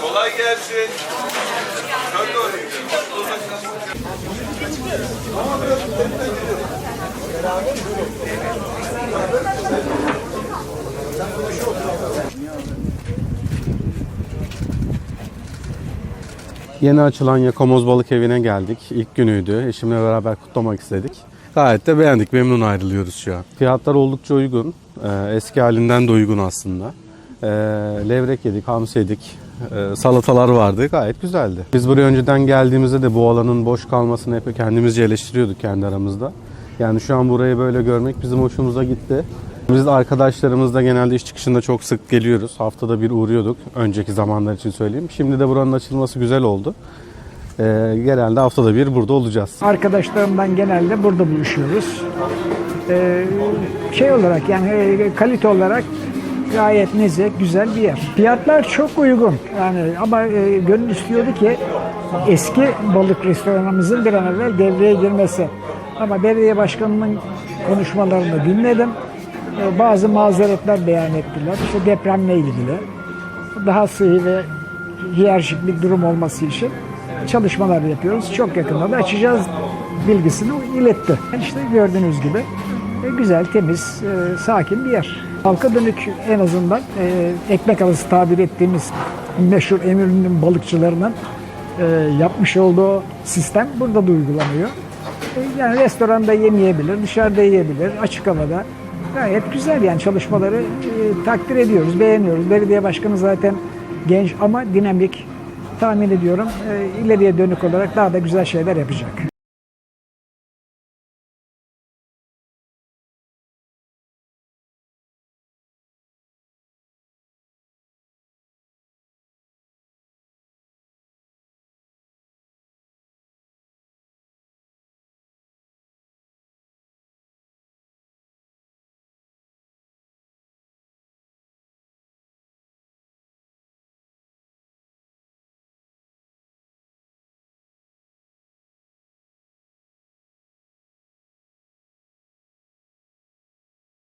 Kolay gelsin. Dön doğru. Yeni açılan Yakamoz Balık Evi'ne geldik. İlk günüydü. Eşimle beraber kutlamak istedik. Gayet de beğendik. Memnun ayrılıyoruz şu an. Fiyatlar oldukça uygun. Ee, eski halinden de uygun aslında. Ee, levrek yedik, hamsi yedik. Ee, salatalar vardı. Gayet güzeldi. Biz buraya önceden geldiğimizde de bu alanın boş kalmasını hep kendimizce eleştiriyorduk kendi aramızda. Yani şu an burayı böyle görmek bizim hoşumuza gitti. Biz arkadaşlarımızla genelde iş çıkışında çok sık geliyoruz. Haftada bir uğruyorduk. Önceki zamanlar için söyleyeyim. Şimdi de buranın açılması güzel oldu. Ee, genelde haftada bir burada olacağız. Arkadaşlarımdan genelde burada buluşuyoruz. Ee, şey olarak yani e, kalite olarak gayet nezih, güzel bir yer. Fiyatlar çok uygun. Yani ama e, gönül istiyordu ki eski balık restoranımızın bir an evvel devreye girmesi. Ama belediye başkanının konuşmalarını dinledim. Ee, bazı mazeretler beyan ettiler. İşte depremle ilgili. Daha sıhhi ve hiyerarşik bir durum olması için çalışmalar yapıyoruz. Çok yakında da açacağız bilgisini iletti. İşte gördüğünüz gibi e, güzel, temiz, e, sakin bir yer. Halka dönük en azından e, ekmek arası tabir ettiğimiz meşhur Eminönü'nün balıkçılarının e, yapmış olduğu sistem burada da uygulanıyor. E, Yani restoranda yemeyebilir, dışarıda yiyebilir, açık havada. Gayet güzel yani çalışmaları e, takdir ediyoruz, beğeniyoruz. Belediye başkanı zaten genç ama dinamik. Tahmin ediyorum e, ileriye dönük olarak daha da güzel şeyler yapacak.